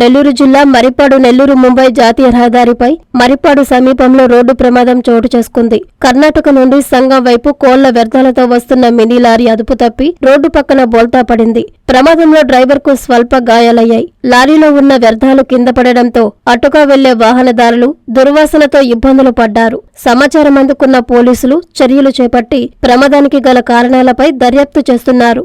నెల్లూరు జిల్లా మరిపాడు నెల్లూరు ముంబై జాతీయ రహదారిపై మరిపాడు సమీపంలో రోడ్డు ప్రమాదం చోటు చేసుకుంది. కర్ణాటక నుండి సంగం వైపు కోళ్ళ వ్యర్థాలతో వస్తున్న మినీ లారీ అదుపు తప్పి రోడ్డు పక్కన బోల్తా పడింది. ప్రమాదంలో డ్రైవర్కు స్వల్ప గాయాలయ్యాయి. లారీలో ఉన్న వ్యర్థాలు కింద పడడంతో అటుగా వెళ్ళే వాహనదారులు దుర్వాసనతో ఇబ్బందులు పడ్డారు. సమాచారం అందుకున్న పోలీసులు చర్యలు చేపట్టి ప్రమాదానికి గల కారణాలపై దర్యాప్తు చేస్తున్నారు.